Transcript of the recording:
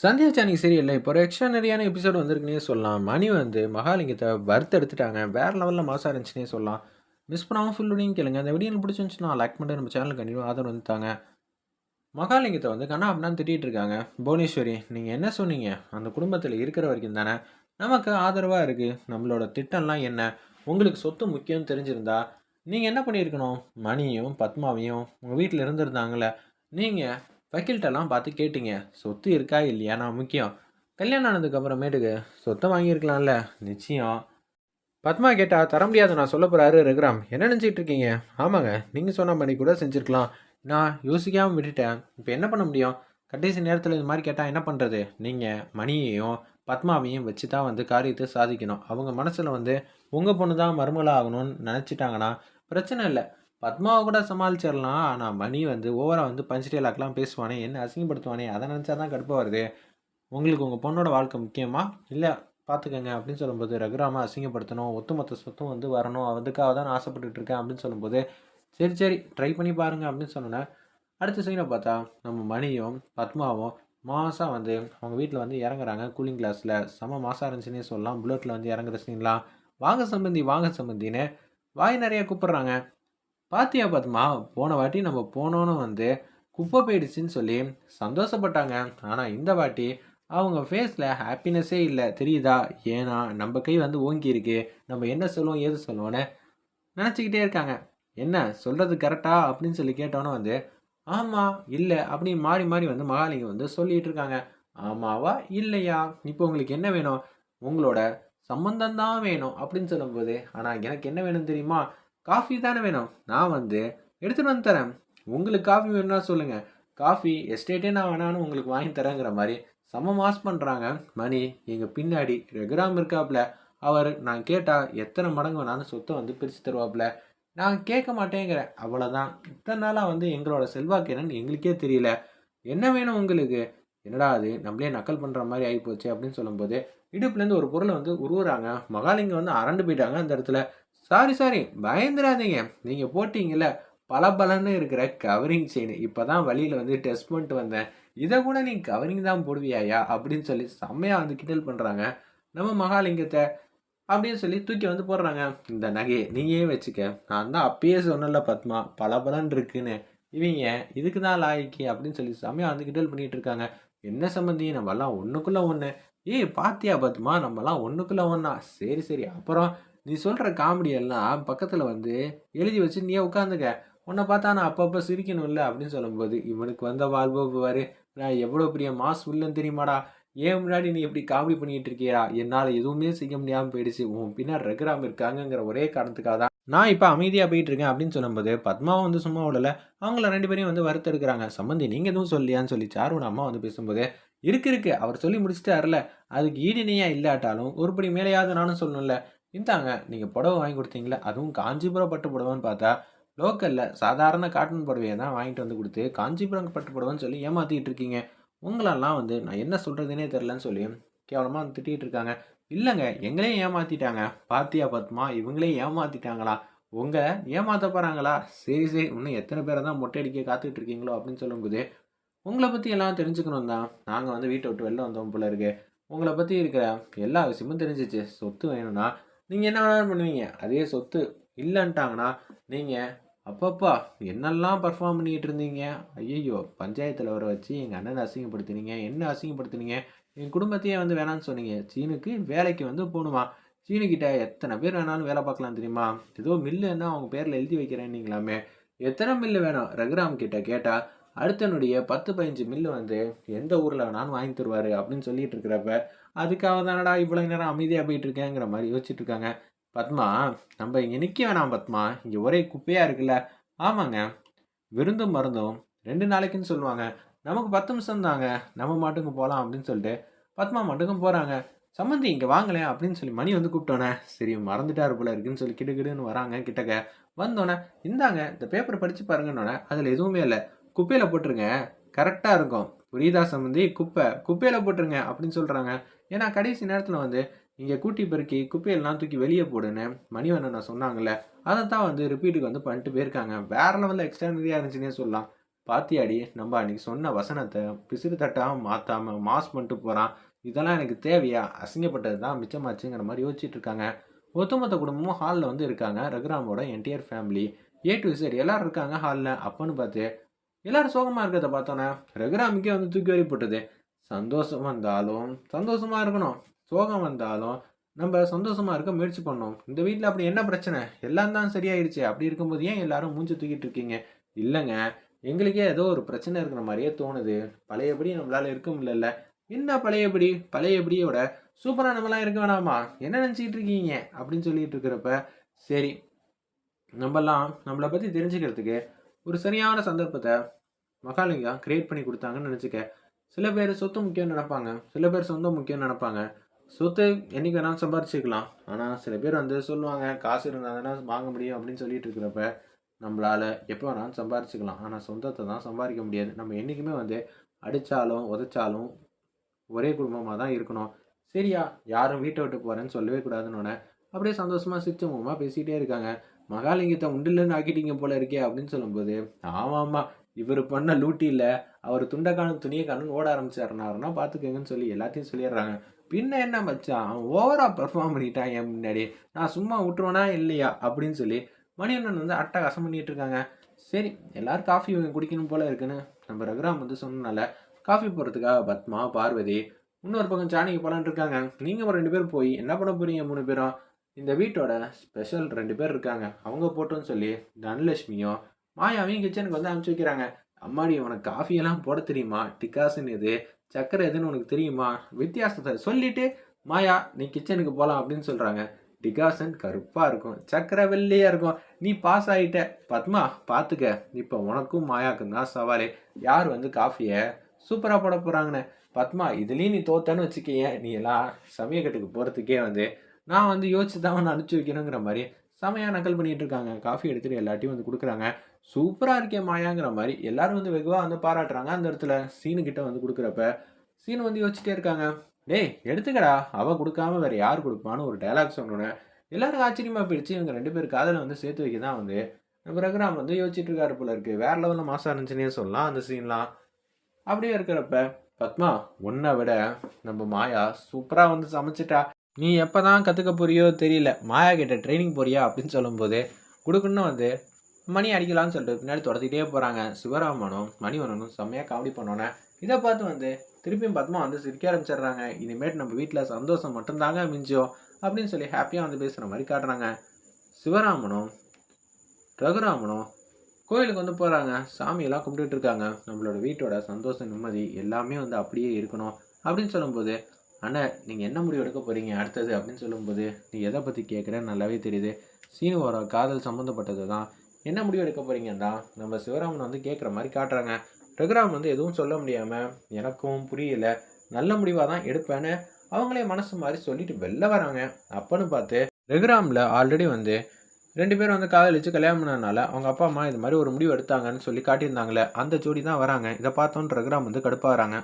சந்தியா சானி சீரியல்ல இப்போ ஒரு எக்ஸ்ட்ரானரியான எபிசோடு வந்திருக்குன்னே சொல்லலாம். மணி வந்து மகாலிங்கத்தை வறுத்து எடுத்துட்டாங்க வேற லெவலில் மாசா இருந்துச்சுன்னே சொல்லலாம். மிஸ் பண்ணாமல் ஃபுல்லுடையும் கேளுங்க. அந்த வீடியோ பிடிச்சிருந்துச்சுன்னா லைக் பண்ணிட்டு நம்ம சேனல் கண்டிப்பாக ஆதரவு வந்துட்டாங்க மகாலிங்கத்தை வந்து கண்ணா அப்படின்னா திட்டிகிட்டு இருக்காங்க. புவனேஸ்வரி நீங்கள் என்ன சொன்னீங்க? அந்த குடும்பத்தில் இருக்கிற வரைக்கும் தானே? நமக்கு ஆதரவாக இருக்குது நம்மளோட திட்டம்லாம் என்ன? உங்களுக்கு சொத்து முக்கியம் தெரிஞ்சிருந்தா நீங்கள் என்ன பண்ணியிருக்கணும்? மணியும் பத்மாவையும் உங்கள் வீட்டில் இருந்திருந்தாங்களே நீங்கள் வக்கீல்கிட்டலாம் பார்த்து கேட்டீங்க. சொத்து இருக்கா இல்லையா? நான் முக்கியம். கல்யாணம் ஆனதுக்கு அப்புறமேட்டுக்கு சொத்தை வாங்கியிருக்கலாம்ல? நிச்சயம். பத்மா கேட்டால் தர முடியாது நான் சொல்ல போகிறாரு ரகுராம். என்ன நினச்சிட்டு இருக்கீங்க? ஆமாங்க நீங்கள் சொன்ன பண்ணி கூட செஞ்சுருக்கலாம். நான் யோசிக்காமல் விட்டுட்டேன். இப்போ என்ன பண்ண முடியும்? கடைசி நேரத்தில் இது மாதிரி கேட்டால் என்ன பண்ணுறது நீங்கள் மணியையும் பத்மாவையும் வச்சு தான் வந்து காரியத்தை சாதிக்கணும். அவங்க மனசில் வந்து உங்கள் பொண்ணு தான் மருமலாக ஆகணும்னு நினச்சிட்டாங்கன்னா பிரச்சனை இல்லை. பத்மாவை கூட சமாளிச்சிடலாம் ஆனால் மணி வந்து ஓவராக வந்து பஞ்ச் டேலாக்லாம் பேசுவானே என்ன அசிங்கப்படுத்துவானே அதை நினச்சா தான் கடுப்பாக வருது. உங்களுக்கு உங்கள் பொண்ணோட வாழ்க்கை முக்கியமா? இல்லை பார்த்துக்கங்க அப்படின்னு சொல்லும்போது ரகுராம அசிங்கப்படுத்தணும் ஒட்டுமொத்த சொத்தும் வந்து வரணும் அதுக்காக தான் நான் ஆசைப்பட்டுட்டு இருக்கேன் அப்படின்னு சொல்லும்போது சரி சரி ட்ரை பண்ணி பாருங்க அப்படின்னு சொன்னோன்னே அடுத்த சீனை பார்த்தா நம்ம மணியும் பத்மாவும் மாதம் வந்து அவங்க வீட்டில் வந்து இறங்குறாங்க கூலிங் கிளாஸில் செம மாதம் இருந்துச்சுன்னே சொல்லலாம் புல்லட்டில் வந்து இறங்குற சீன்லாம் வாங்க சம்பந்தி வாங்க சம்பந்தின்னு வாய் நிறைய கூப்பிட்றாங்க. பாத்தியா பத்மா போன வாட்டி நம்ம போனோன்னு வந்து குப்பை போயிடுச்சுன்னு சொல்லி சந்தோஷப்பட்டாங்க. ஆனால் இந்த வாட்டி அவங்க ஃபேஸில் ஹாப்பினஸ்ஸே இல்லை. தெரியுதா? ஏன்னா நம்ம கை வந்து ஓங்கி இருக்கு நம்ம என்ன சொல்லுவோம் ஏது சொல்லுவோன்னு நினச்சிக்கிட்டே இருக்காங்க. என்ன சொல்கிறது கரெக்டா அப்படின்னு சொல்லி கேட்டோன்னே வந்து ஆமாம் இல்லை அப்படின்னு மாறி மாறி வந்து மகாலிங்கம் வந்து சொல்லிட்டு இருக்காங்க. ஆமாவா? இல்லையா? இப்போ உங்களுக்கு என்ன வேணும்? உங்களோட சம்பந்தம் தான் வேணும் அப்படின்னு சொல்லும்போது ஆனால் எனக்கு என்ன வேணும் தெரியுமா? காஃபி தானே வேணும்? நான் வந்து எடுத்துகிட்டு வந்து தரேன். உங்களுக்கு காஃபி வேணும்னா சொல்லுங்கள் காஃபி எஸ்டேட்டே நான் வேணான்னு உங்களுக்கு வாங்கி தரேங்கிற மாதிரி செம மாஸ் பண்ணுறாங்க மணி எங்கள் பின்னாடி ரெகுராம் இருக்காப்புல அவர் நான் கேட்டால் எத்தனை மடங்கு வேணாலும் சொத்தை வந்து பிரித்து தருவாப்புல நான் கேட்க மாட்டேங்கிறேன். அவ்வளோதான் இத்தனை நாளாக வந்து எங்களோட செல்வாக்கு என்னன்னு எங்களுக்கே தெரியல. என்ன வேணும் உங்களுக்கு? என்னடா அது? நம்மளே நக்கல் பண்ணுற மாதிரி ஆகிப்போச்சு அப்படின்னு சொல்லும்போது இடுப்புலேருந்து ஒரு பொருளை வந்து உருவுறாங்க. மகாலிங்கம் வந்து அரண்டு போயிட்டாங்க அந்த இடத்துல. சாரி சாரி பயந்துடாதீங்க. நீங்கள் போட்டிங்கள பல இருக்கிற கவரிங் செயின் இப்போ தான் வழியில் வந்து டெஸ்ட் பண்ணிட்டு வந்தேன். இதை கூட நீ கவரிங் தான் போடுவியாயா? அப்படின்னு சொல்லி செம்மையாக வந்து கிண்டல் பண்ணுறாங்க நம்ம மகாலிங்கத்தை அப்படின்னு சொல்லி தூக்கி வந்து போடுறாங்க. இந்த நகையை நீயே வச்சுக்க. நான் தான் அப்பயே சொன்னல பத்மா பல பலன் இருக்குன்னு இவங்க இதுக்கு தான் லாய்க்கு? அப்படின்னு சொல்லி செம்மையாக வந்து கிண்டல் பண்ணிட்டு இருக்காங்க. என்ன சம்மந்தி நம்மலாம் ஒன்றுக்குள்ளே ஒன்று ஏய் பாத்தியா பத்மா? நம்மலாம் ஒன்றுக்குள்ளே ஒன்றா சரி சரி. அப்புறம் நீ சொல்கிற காமெடி எல்லாம் பக்கத்தில் வந்து எழுதி வச்சு நீயே உட்காந்துக்க. உன்னை பார்த்தா நான் அப்பப்போ சிரிக்கணும்ல அப்படின்னு சொல்லும்போது இவனுக்கு வந்த வாழ்வோ பாரு. நான் எவ்வளோ பெரிய மாஸ் உள்ளன்னு தெரியுமாடா? ஏன் முன்னாடி நீ எப்படி காமெடி பண்ணிட்டு இருக்கியா? என்னால் எதுவுமே செய்ய முடியாமல் போயிடுச்சு. உன் பின்னாடி ரகுராம் இருக்காங்கங்கிற ஒரே காரணத்துக்காக தான் நான் இப்போ அமைதியாக போயிட்டு இருக்கேன் அப்படின்னு சொல்லும்போது பத்மாவும் வந்து சும்மா விடல. அவங்கள ரெண்டு பேரையும் வந்து வருத்தெடுக்கிறாங்க. சம்மந்தி நீங்கள் எதுவும் சொல்லியான்னு சொல்லி சாருவன் அம்மா வந்து பேசும்போது இருக்கு இருக்கு. அவர் சொல்லி முடிச்சுட்டாருல. அதுக்கு ஈடினையா இல்லாட்டாலும் ஒருபடி மேலேயாவது நானும் சொல்லணும்ல. இந்தாங்க நீங்கள் புடவை வாங்கி கொடுத்தீங்களே அதுவும் காஞ்சிபுரம் பட்டு புடவைன்னு பார்த்தா லோக்கலில் சாதாரண காட்டன் புடவையை தான் வாங்கிட்டு வந்து கொடுத்து காஞ்சிபுரம் பட்டு புடவைன்னு சொல்லி ஏமாற்றிட்டு இருக்கீங்க. உங்களெல்லாம் வந்து நான் என்ன சொல்கிறதுனே தெரிலன்னு சொல்லி கேவலமாக வந்து திட்டிகிட்டு இருக்காங்க. இல்லைங்க எங்களையும் ஏமாற்றிட்டாங்க பாத்தியா பத்மா இவங்களே ஏமாற்றிட்டாங்களா உங்களை ஏமாற்ற போகிறாங்களா சரி சரி இன்னும் எத்தனை பேரை தான் மொட்டை அடிக்க காத்துட்டு இருக்கீங்களோ அப்படின்னு சொல்லும்போது உங்களை பற்றி எல்லாம் தெரிஞ்சுக்கணும் தான். நாங்கள் வந்து வீட்டை விட்டு வெளில வந்தோம் போல இருக்கு. உங்களை பற்றி இருக்கிற எல்லா விஷயமும் தெரிஞ்சிச்சு. சொத்து வேணும்னா நீங்கள் என்ன வேணாலும் பண்ணுவீங்க. அதே சொத்து இல்லைன்ட்டாங்கன்னா நீங்கள் அப்பப்பா என்னெல்லாம் பர்ஃபார்ம் பண்ணிக்கிட்டு இருந்தீங்க? ஐயோ பஞ்சாயத்தில் வர வச்சு எங்கள் அண்ணனை அசிங்கப்படுத்தினீங்க. என்ன அசிங்கப்படுத்தினீங்க? என் குடும்பத்தையே வந்து வேணான்னு சொன்னீங்க. சீனுக்கு வேலைக்கு வந்து போகணுமா? சீனுக்கிட்ட எத்தனை பேர் வேணாலும் வேலை பார்க்கலாம் தெரியுமா? ஏதோ மில்லுன்னா அவங்க பேரில் எழுதி வைக்கிறேன்னீங்களாமே. எத்தனை மில்லு வேணும்? ரகுராம் கிட்ட கேட்டால் அடுத்தனுடைய பத்து பதினஞ்சு மில்லு வந்து எந்த ஊரில் வேணாலும் வாங்கி தருவார் அப்படின்னு சொல்லிட்டு இருக்கிறப்ப அதுக்காக தானடா இவ்வளோ நேரம் அமைதியாக போயிட்டு இருக்கேங்கிற மாதிரி யோசிச்சுட்டு இருக்காங்க பத்மா நம்ம இங்கே நிற்க வேணாம் பத்மா. இங்கே ஒரே குப்பையாக இருக்குல்ல. ஆமாங்க. விருந்தும் மருந்தும் ரெண்டு நாளைக்குன்னு சொல்லுவாங்க. நமக்கு பத்து நிமிஷம் தாங்க. நம்ம மாட்டுக்கு போகலாம் அப்படின்னு சொல்லிட்டு பத்மா மட்டுக்கும் போகிறாங்க சம்மந்தி இங்கே வாங்கலேன் அப்படின்னு சொல்லி மணி வந்து கூப்பிட்டோன்னே சரி மறந்துட்டாரு போல இருக்குன்னு சொல்லி கிடுகிடுன்னு வராங்க கிட்டக்க. வந்தோடனே இந்தாங்க இந்த பேப்பரை படித்து பாருங்கன்னொன்னே அதில் எதுவுமே இல்லை. குப்பையில் போட்டுருங்க. கரெக்டாக இருக்கும். புரியுதா சம்மந்தி குப்பை குப்பையில் போட்டுருங்க அப்படின்னு சொல்கிறாங்க ஏன்னா கடைசி நேரத்தில் வந்து இங்கே கூட்டி பெருக்கி குப்பையெல்லாம் தூக்கி வெளியே போடுன்னு மணிவண்ணன் சொன்னாங்கல்ல அதை தான் வந்து ரிப்பீட்டுக்கு வந்து பண்ணிட்டு போயிருக்காங்க. வேற லெவலில் எக்ஸ்ட்ரானரியாக இருந்துச்சுன்னே சொல்லலாம். பாத்தியாடி நம்ம அன்னைக்கு சொன்ன வசனத்தை பிசிறு தட்டாமல் மாற்றாமல் மாஸ் பண்ணிட்டு போகிறான் இதெல்லாம் எனக்கு தேவையா? அசிங்கப்பட்டது தான் மிச்சமாச்சுங்கிற மாதிரி யோசிச்சுட்டு இருக்காங்க. ஒத்துமொத்த குடும்பமும் ஹாலில் வந்து இருக்காங்க. ரகுராமோட என்டையர் ஃபேமிலி ஏ டு சரி எல்லாரும் இருக்காங்க ஹாலில் அப்போன்னு பார்த்து எல்லாரும் சோகமாக இருக்கிறத பார்த்தோன்னே ரகுராமுக்கே வந்து தூக்கி வழிபட்டது சந்தோஷம் வந்தாலும் சந்தோஷமா இருக்கணும். சோகம் வந்தாலும் நம்ம சந்தோஷமாக இருக்க முயற்சி பண்ணோம் இந்த வீட்டில் அப்படி என்ன பிரச்சனை? எல்லாம் தான் சரியாயிடுச்சு அப்படி இருக்கும்போது ஏன் எல்லாரும் மூஞ்சி தூக்கிட்டு இருக்கீங்க? இல்லைங்க. எங்களுக்கே ஏதோ ஒரு பிரச்சனை இருக்கிற மாதிரியே தோணுது. பழையபடி நம்மளால இருக்க முடியல என்ன பழையபடி? பழையபடியோட சூப்பராக நம்மளாம் இருக்க வேணாமா? என்ன நினச்சிக்கிட்டு இருக்கீங்க? அப்படின்னு சொல்லிட்டு இருக்கிறப்ப சரி நம்மலாம் நம்மளை பற்றி தெரிஞ்சுக்கிறதுக்கு ஒரு சரியான சந்தர்ப்பத்தை மகாலிங்கா கிரியேட் பண்ணி கொடுத்தாங்கன்னு நினச்சிக்க. சில பேர் சொத்து முக்கியம் நினைப்பாங்க. சில பேர் சொந்தம் முக்கியம் நினைப்பாங்க. சொத்து என்னைக்கு வேணாலும் சம்பாரிச்சிக்கலாம். ஆனால் சில பேர் வந்து சொல்லுவாங்க காசு இருந்தாங்கன்னா தானே வாங்க முடியும் அப்படின்னு சொல்லிட்டு இருக்கிறப்ப நம்மளால் எப்போ வேணாலும் சம்பாரிச்சிக்கலாம். ஆனால் சொந்தத்தை தான் சம்பாதிக்க முடியாது. நம்ம என்றைக்குமே வந்து அடித்தாலும் உதைச்சாலும் ஒரே குடும்பமாக தான் இருக்கணும். சரியா? யாரும் வீட்டை விட்டு போகிறேன்னு சொல்லவே கூடாதுன்னு அப்படியே சந்தோஷமாக சிரிச்ச முகமாக பேசிகிட்டே இருக்காங்க. மகாலிங்கத்தை உண்டில்லன்னு ஆக்கிட்டீங்க போல இருக்கே அப்படின்னு சொல்லும்போது ஆமாம் ஆமாம் இவர் பண்ண லூட்டியில் அவர் துண்டைக்கானு துணியை காணும் ஓட ஆரம்பிச்சாருனாருன்னா பார்த்துக்கோங்கன்னு சொல்லி எல்லாத்தையும் சொல்லிடுறாங்க. பின்ன என்ன மச்சான்? அவன் ஓவராக பெர்ஃபார்ம் பண்ணிட்டான் என் முன்னாடி. நான் சும்மா விட்டுருவேனா இல்லையா? அப்படின்னு சொல்லி மணியண்ணன் வந்து அட்டகாசம் பண்ணிட்டு இருக்காங்க. சரி எல்லாரும் காஃபி குடிக்கணும் போல இருக்குன்னு நம்ம ரகுராம் வந்து சொன்னனால காஃபி போடுறதுக்காக பத்மா பார்வதி இன்னொரு பக்கம் சாணிக்கு போகலான் இருக்காங்க. நீங்கள் ரெண்டு பேரும் போய் என்ன பண்ண போகிறீங்க மூணு பேரும்? இந்த வீட்டோட ஸ்பெஷல் ரெண்டு பேர் இருக்காங்க. அவங்க போட்டோன்னு சொல்லி தனலட்சுமியும் மாயாவையும் கிச்சனுக்கு வந்து அனுப்பிச்சு வைக்கிறாங்க. அம்மாடி உனக்கு காஃபியெல்லாம் போட தெரியுமா? டிகாசன் எது சக்கரை எதுன்னு உனக்கு தெரியுமா? வித்தியாசத்தை சொல்லிட்டு மாயா நீ கிச்சனுக்கு போகலாம் அப்படின்னு சொல்கிறாங்க டிகாசன் கருப்பாக இருக்கும். சக்கரை வெள்ளையாக இருக்கும். நீ பாஸ் ஆகிட்ட பத்மா பார்த்துக்க இப்போ உனக்கும் மாயாக்கும் தான் சவாலே. யார் வந்து காஃபியை சூப்பராக போட போகிறாங்கன்னு பத்மா இதுலேயும் நீ தோத்தன்னு வச்சுக்கிய நீ எல்லாம் சமயக்கட்டுக்கு போகிறதுக்கே வந்து நான் வந்து யோசிச்சு தான் வந்து அனுப்பிச்சி வைக்கணுங்கிற மாதிரி செமையாக நக்கல் பண்ணிகிட்டு இருக்காங்க. காஃபி எடுத்துகிட்டு எல்லாத்தையும் வந்து கொடுக்குறாங்க. சூப்பராக இருக்கே மாயாங்கிற மாதிரி எல்லாரும் வந்து வெகுவாக வந்து பாராட்டுறாங்க. அந்த இடத்துல சீனு கிட்ட வந்து கொடுக்குறப்ப சீனு வந்து யோசிச்சுட்டே இருக்காங்க. டேய் எடுத்துக்கடா. அவள் கொடுக்காம வேறு யார் கொடுப்பான்னு ஒரு டைலாக் சொன்னோன்னே எல்லாருக்கும் ஆச்சரியமாக போயிடுச்சு. இவங்க ரெண்டு பேர் காதலை வந்து சேர்த்து வைக்க தான் வந்து நம்ம வந்து யோசிச்சுட்டு இருக்காரு போல இருக்குது வேற லெவலில் மாசம் இருந்துச்சுன்னே சொல்லலாம் அந்த சீன்லாம் அப்படியே இருக்கிறப்ப பத்மா உன்னை விட நம்ம மாயா சூப்பராக வந்து சமைச்சிட்டா. நீ எப்போ தான் கற்றுக்க போறியோ தெரியல. மாயா கிட்ட ட்ரைனிங் போறியா அப்படின்னு சொல்லும்போது கொடுக்குன்னு வந்து மணி அடிக்கலாம்னு சொல்லிட்டு பின்னாடி தொடர்த்திக்கிட்டே போகிறாங்க சிவராமனும் மணிவனனும் செம்மையாக காமெடி பண்ணோன்னே இதை பார்த்து வந்து திருப்பியும் பத்மா வந்து சிரிக்க ஆரம்பிச்சிடுறாங்க. இனிமேட்டு நம்ம வீட்டில் சந்தோஷம் மட்டும்தாங்க மிஞ்சும் அப்படின்னு சொல்லி ஹாப்பியாக வந்து பேசுகிற மாதிரி காட்டுறாங்க. சிவராமனும் ரகுராமனும் கோயிலுக்கு வந்து போகிறாங்க சாமியெல்லாம் கும்பிட்டுட்டு இருக்காங்க. நம்மளோட வீட்டோட சந்தோஷம் நிம்மதி எல்லாமே வந்து அப்படியே இருக்கணும் அப்படின்னு சொல்லும்போது ஆனால் நீங்கள் என்ன முடிவு எடுக்க போகிறீங்க அடுத்தது அப்படின்னு சொல்லும்போது நீ எதை பற்றி கேட்குறேன்னு நல்லாவே தெரியுது. சீனுவோட காதல் சம்மந்தப்பட்டது தான். என்ன முடிவு எடுக்க போகிறீங்கன்னா நம்ம சிவராமன் வந்து கேட்குற மாதிரி காட்டுறாங்க. ரகுராம் வந்து எதுவும் சொல்ல முடியாமல் எனக்கும் புரியல. நல்ல முடிவாக தான் எடுப்பேன்னு அவங்களே மனசு மாதிரி சொல்லிட்டு வெளில வராங்க. அப்பன்னு பார்த்து ரகுராமில் ஆல்ரெடி வந்து ரெண்டு பேரும் வந்து காதலிச்சு கல்யாணம் பண்ணனால அவங்க அப்பா அம்மா இது மாதிரி ஒரு முடிவு எடுத்தாங்கன்னு சொல்லி காட்டியிருந்தாங்களே அந்த ஜோடி தான் வராங்க. இதை பார்த்தோன்னு ரகுராம் வந்து கடுப்பாகிறாங்க